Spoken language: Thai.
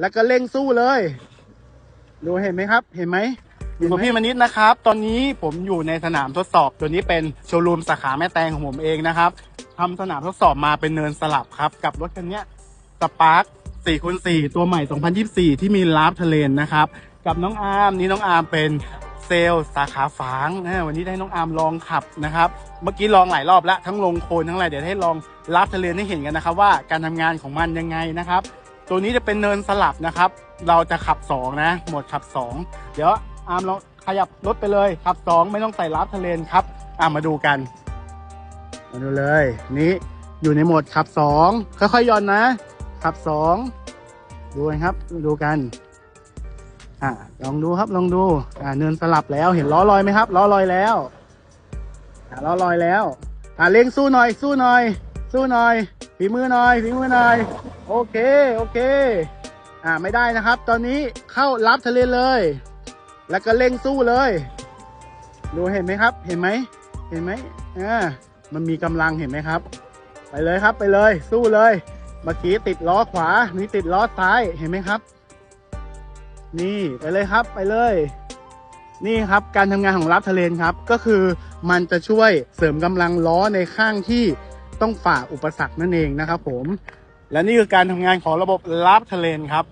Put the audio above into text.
แล้วก็เร่งสู้เลยดูเห็นไหมครับ เห็นไหมอยู่กับพี่มนิดนะครับ ตอนนี้ผมอยู่ในสนามทดสอบ ตัวนี้เป็นโชว์รูมสาขาแม่แตงของผมเองนะครับทำสนามทดสอบมาเป็นเนินสลับครับ กับรถคันเนี้ยสปาร์ค4คูณ4ตัวใหม่ 2024 ที่มีลาฟเทเลนนะครับ กับน้องอาร์มนี่น้องอาร์มเป็นเซลล์สาขาฝางนะวันนี้ได้น้องอาร์มลองขับนะครับ เมื่อกี้ลองหลายรอบแล้วทั้งลงโคลนทั้งอะไรเดี๋ยวให้ลองลาฟเทเลนให้เห็นกันนะครับว่าการทำงานของมันยังไงนะครับ ตัวนี้จะเป็นเนินสลับนะครับ เราจะขับ 2 นะโหมดขับ 2 เดี๋ยวอาร์มลองขยับรถไปเลย ขับ 2 ไม่ต้องใส่ลับทะเลนครับอ่ามาดูกัน มาดูเลย นี้อยู่ในโหมดขับ 2 ค่อยๆย่อนนะ ขับ 2 ดูครับ ดูกัน อ่าลองดูครับลองดู อ่าเนินสลับแล้วเห็นล้อลอยไหมครับล้อลอยแล้วอ่าล้อลอยแล้ว อ่าเร่งสู้หน่อย สู้หน่อย สู้หน่อย ฝีมือหน่อยฝีมือหน่อย โอเค โอเค อ่าไม่ได้นะครับ ตอนนี้เข้ารับทะเลเลย แล้วก็เร่งสู้เลย ดูเห็นไหมครับ เห็นไหม เห็นไหมอ่ามันมีกำลังเห็นไหมครับ ไปเลยครับไปเลย สู้เลย เมื่อกี้ติดล้อขวา นี่ติดล้อซ้ายเห็นไหมครับ นี่ไปเลยครับไปเลย นี่ครับการทำงานของรับทะเลนครับ ก็คือมันจะช่วยเสริมกำลังล้อในข้างที่ ต้องฝ่าอุปสรรคนั่นเองนะครับผม และนี่คือการทำงานของระบบลับทะเลนครับ